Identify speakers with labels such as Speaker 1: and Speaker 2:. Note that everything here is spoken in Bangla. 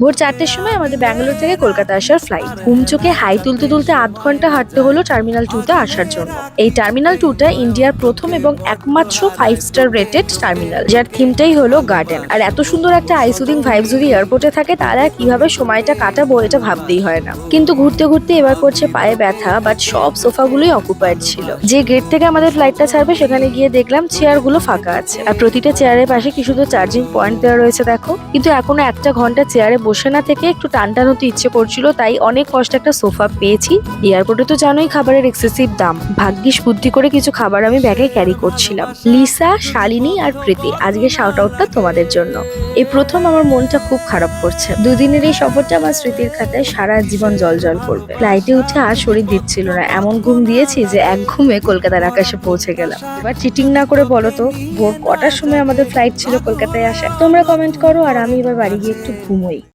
Speaker 1: ভোর চারটের সময় আমাদের ব্যাঙ্গালোর থেকে কলকাতা আসার ফ্লাইট ঘুম চোখে হাই তুলতে তুলতে আধ ঘণ্টা হাঁটতে হলো টার্মিনাল টুতে আসার জন্য। এই টার্মিনাল টুটা ইন্ডিয়ার প্রথম এবং একমাত্র ফাইভ স্টার রেটেড টার্মিনাল যার থিমটাই হলো গার্ডেন আর এত সুন্দর একটা আইসুদিং ভাইব যদি এয়ারপোর্টে থাকে তারা কীভাবে সময়টা কাটাবো এটা ভাবতেই হয় না। কিন্তু ঘুরতে ঘুরতে এবার করছে পায়ে ব্যথা বাট সব সোফাগুলোই অকুপায়েড ছিল। যে গেট থেকে আমাদের ফ্লাইটটা ছাড়বে, সেখানে গিয়ে দেখলাম চেয়ারগুলো ফাঁকা আছে। আর প্রতিটা চেয়ারের পাশে কি শুধু চার্জিং পয়েন্ট দেওয়া রয়েছে, দেখো। কিন্তু এখনও একটা ঘণ্টা চেয়ারে বসে না থেকে একটু টান টান হতে ইচ্ছে করছিল, তাই অনেক কষ্টে একটা সোফা পেয়েছি। এয়ারপোর্টে তো জানোই খাবারের এক্সেসিভ দাম। ভাগ্যিস বুদ্ধি করে কিছু খাবার আমি ব্যাগে ক্যারি করছিলাম। লিসা, শালিনী আর প্রীতি আজকে শাউট আউটটা তোমাদের জন্য। এই প্রথম আমার মনটা খুব খারাপ করছে। দুদিনের এই সফরটা আমার স্মৃতির খাতায় সারা জীবন জল জল করবে। ফ্লাইটে উঠে আর শরীর দিচ্ছিল না। এমন ঘুম দিয়েছি যে এক ঘুমে কলকাতার আকাশে পৌঁছে গেলাম। এবার চিটিং না করে বলো তো, ভোর কটার সময় আমাদের ফ্লাইট ছিল কলকাতায় আসা তোমরা কমেন্ট করো আর আমি এবার বাড়ি গিয়ে একটু ঘুমোই।